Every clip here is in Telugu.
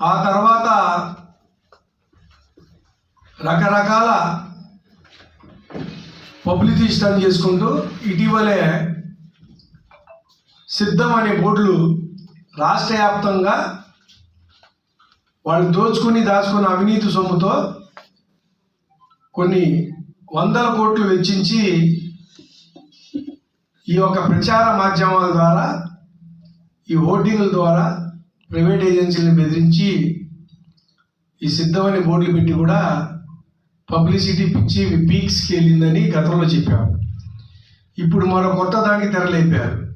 ఆ తర్వాత రకరకాల పబ్లిసిటీ స్టన్ చేసుకుంటూ ఇటీవలే సిద్ధం అనే బోర్డులు రాష్ట్ర వ్యాప్తంగా వాళ్ళు దోచుకుని దాచుకున్న అవినీతి సొమ్ముతో కొన్ని వందల కోట్లు వెచ్చించి ఈ యొక్క ప్రచార మాధ్యమాల ద్వారా ఈ హోర్డింగ్ల ద్వారా ప్రైవేట్ ఏజెన్సీలను బెదిరించి ఈ సిద్ధమని బోర్డులు పెట్టి కూడా పబ్లిసిటీ పిచ్చి పీక్స్కి వెళ్ళిందని గతంలో చెప్పాము. ఇప్పుడు మరో కొత్త దానికి తెరలేపారు.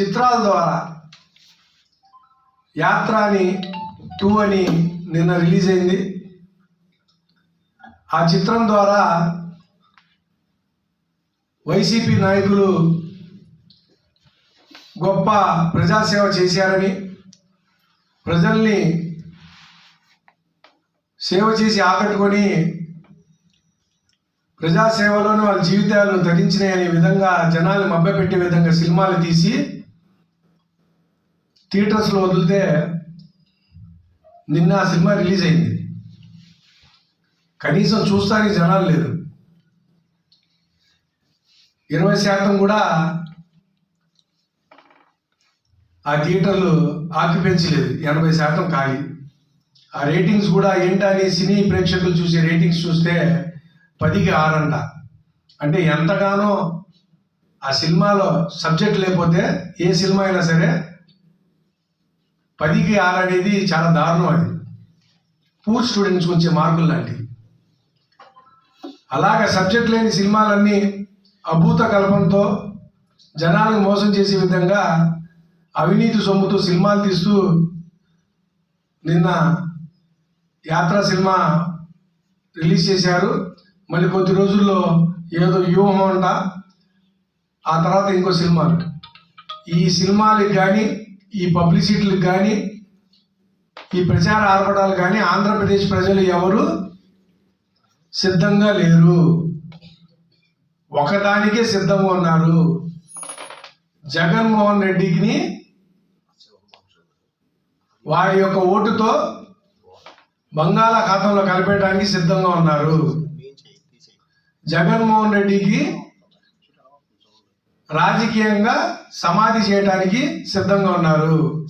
చిత్రాల ద్వారా యాత్ర అని టూ అని నిన్న రిలీజ్ అయింది. ఆ చిత్రం ద్వారా వైసీపీ నాయకులు గొప్ప ప్రజాసేవ చేశారని ప్రజల్ని సేవ చేసి ఆకట్టుకొని ప్రజాసేవలోనూ వాళ్ళ జీవితాలు తగ్గించినాయి అనే విధంగా జనాలు మభ్యపెట్టే విధంగా సినిమాలు తీసి థియేటర్స్లో వదిలితే నిన్న ఆ సినిమా రిలీజ్ అయింది. కనీసం చూస్తానికి జనాలు లేరు. ఇరవై శాతం కూడా ఆ థియేటర్లు ఆక్యుపెన్సీ లేదు. ఎనభై శాతం ఖాళీ. ఆ రేటింగ్స్ కూడా ఏంటని సినీ ప్రేక్షకులు చూసే రేటింగ్స్ చూస్తే పదికి ఆరంట. అంటే ఎంతగానో ఆ సినిమాలో సబ్జెక్ట్ లేకపోతే ఏ సినిమా అయినా సరే పదికి ఆరు అనేది చాలా దారుణం అది. పూర్ స్టూడెంట్స్ వచ్చే మార్కులు లాంటివి. అలాగ సబ్జెక్ట్ లేని సినిమాలన్నీ అభూత కల్పంతో జనాలను మోసం చేసే విధంగా అవినీతి సొమ్ముతో సినిమాలు తీస్తూ నిన్న యాత్ర సినిమా రిలీజ్ చేశారు. మళ్ళీ కొద్ది రోజుల్లో ఏదో వ్యూహం అంట. ఆ తర్వాత ఇంకో సినిమా ఈ సినిమాలకు కానీ ఈ పబ్లిసిటీలకు కానీ ఈ ప్రచార ఆర్పడాలు కానీ ఆంధ్రప్రదేశ్ ప్రజలు ఎవరు సిద్ధంగా లేరు. ఒకదానికే సిద్ధంగా ఉన్నారు. జగన్మోహన్ రెడ్డికి వారి యొక్క ఓటుతో బంగాళాఖాతంలో కలిపేయడానికి సిద్ధంగా ఉన్నారు. జగన్మోహన్ రెడ్డికి రాజకీయంగా సమాధి చేయడానికి సిద్ధంగా ఉన్నారు.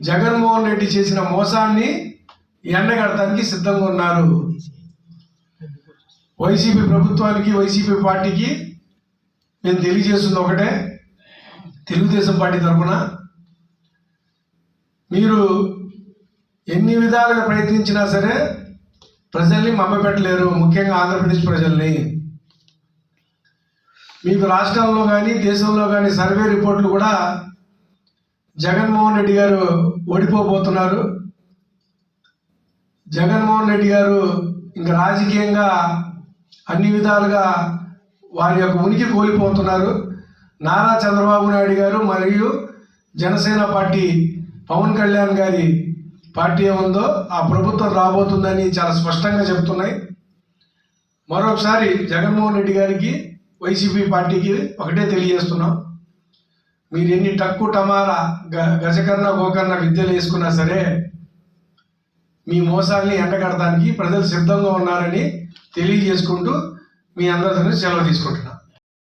జగన్మోహన్ రెడ్డి చేసిన మోసాన్ని ఎండగడటానికి సిద్ధంగా ఉన్నారు. వైసీపీ ప్రభుత్వానికి వైసీపీ పార్టీకి నేను తెలియజేస్తుంది ఒకటే. తెలుగుదేశం పార్టీ తరఫున మీరు ఎన్ని విధాలుగా ప్రయత్నించినా సరే ప్రజల్ని మమ్మపెట్టలేరు ముఖ్యంగా ఆంధ్రప్రదేశ్ ప్రజల్ని. మీకు రాష్ట్రంలో కానీ దేశంలో కానీ సర్వే రిపోర్ట్లు కూడా జగన్మోహన్ రెడ్డి గారు ఓడిపోబోతున్నారు. జగన్మోహన్ రెడ్డి గారు ఇంకా రాజకీయంగా అన్ని విధాలుగా వారి యొక్క ఉనికి కోల్పోతున్నారు. నారా చంద్రబాబు నాయుడు గారు మరియు జనసేన పార్టీ పవన్ కళ్యాణ్ గారి పార్టీ ఏముందో ఆ ప్రభుత్వం రాబోతుందని చాలా స్పష్టంగా చెబుతున్నాయి. మరొకసారి జగన్మోహన్ రెడ్డి గారికి వైసీపీ పార్టీకి ఒకటే తెలియజేస్తున్నాం. మీరు ఎన్ని టక్కు టమారా గ గజకర్ణ గోకర్ణ విద్యలు వేసుకున్నా సరే మీ మోసాల్ని ఎండగడటానికి ప్రజలు సిద్ధంగా ఉన్నారని తెలియజేసుకుంటూ మీ అందరితో సెలవు తీసుకుంటున్నాను